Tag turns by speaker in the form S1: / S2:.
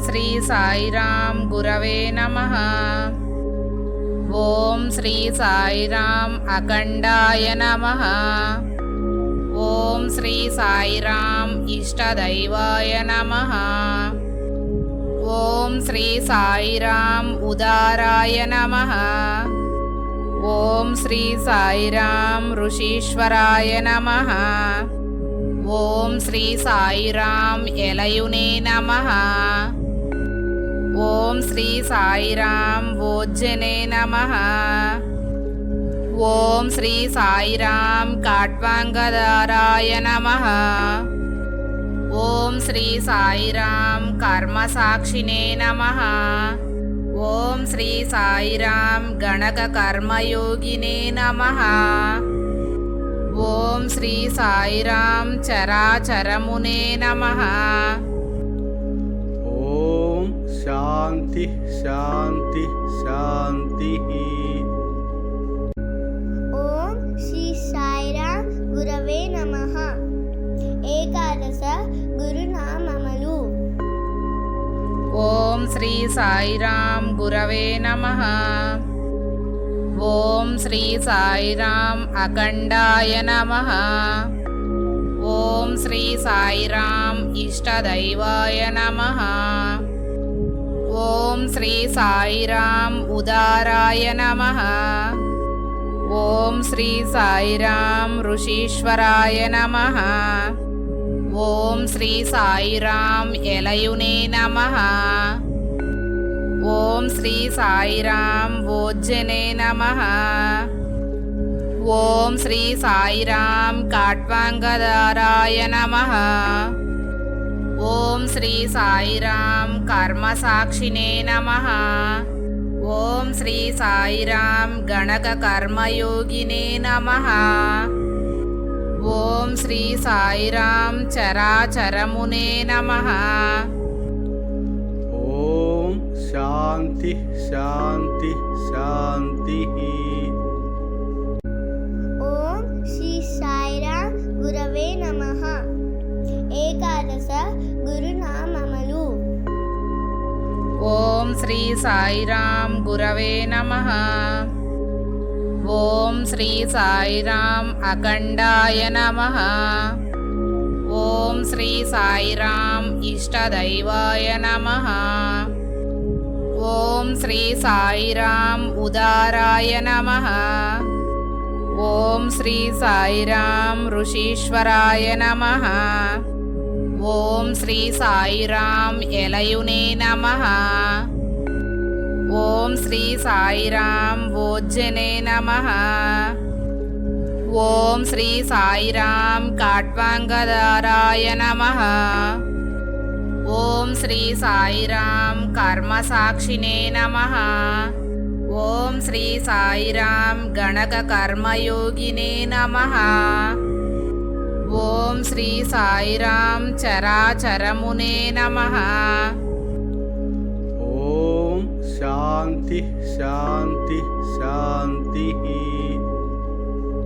S1: श्री साईरां गुरवे नमः। ॐ श्री साईराम् अखण्डाय नमः। ॐ श्री साईराम् इष्टदैवाय नमः। ॐ श्री साईराम् उदाराय नमः। ॐ श्री साईरां ऋषीश्वराय नमः। ॐ श्री साईरां यलयुने नमः। ఓం శ్రీ సాయిరాం భోజనే నమ. ఓం శ్రీ సాయిరాం కాట్వాంగదారాయ నమ. ఓం శ్రీ సాయిరాం కర్మసాక్షినే నమ. ఓం శ్రీ సాయిరాం గణక కర్మయోగినే నమ. ఓం శ్రీ సాయిరాం చరాచరమునే నమ.
S2: శాంతి శాంతి శాంతి.
S3: ఓం శ్రీ సాయిరాం గురవే నమ. ఏకాదశ గురునామములు.
S1: ఓం శ్రీ సాయిరాం గురవే నమ. ఓం శ్రీ సాయిరాం అఖండాయ నమ. ఓం శ్రీ సాయిరాం ఇష్టదైవాయ నమ. శ్రీ సాయిరాం ఉదారాయ నమ. ఓం శ్రీ సాయిరాం ఋషీశ్వరాయ నమ. ఓం శ్రీ సాయిరాం ఎలయునే నమ. ఓం శ్రీ సాయిరాం భోజనే నమ. ఓం శ్రీ సాయిరాం కాట్వాంగదారాయ నమ. శ్రీ సాయిరాం కర్మసాక్షినే నమ. ఓం శ్రీ సాయిరాం గణక కర్మయోగినే నమ. ఓం శ్రీ సాయిరాం చరాచరమునే నమ.
S2: ఓం శాంతి శాంతి శాంతి.
S3: ఏకాదశ గురునామములు.
S1: ఓం శ్రీ సాయిరాం గురవే నమ. ఓం శ్రీ సాయిరాం అఖండాయ నమ. ఓం శ్రీ సాయిరాం ఇష్టదైవాయ నమ. ఓం శ్రీ సాయిరాం ఉదారాయ నమ. ఓం శ్రీ సాయిరాం ఋషీశ్వరాయ నమ. ఓం శ్రీ సాయిరామ్ ఎలయునే నమ. ఓం శ్రీ సాయిరామ్ వోజ్జనే నమ. ఓం శ్రీ సాయిరామ్ కాట్వాంగదారాయ నమ. ఓం శ్రీ సాయిరామ్ కర్మసాక్షినే నమ. ఓం శ్రీ సాయిరామ్ గణక కర్మయోగినే నమ. ఓం శ్రీ సాయిరాం చరాచరమునే నమ
S2: ఓం శాంతి శాంతి శాంతి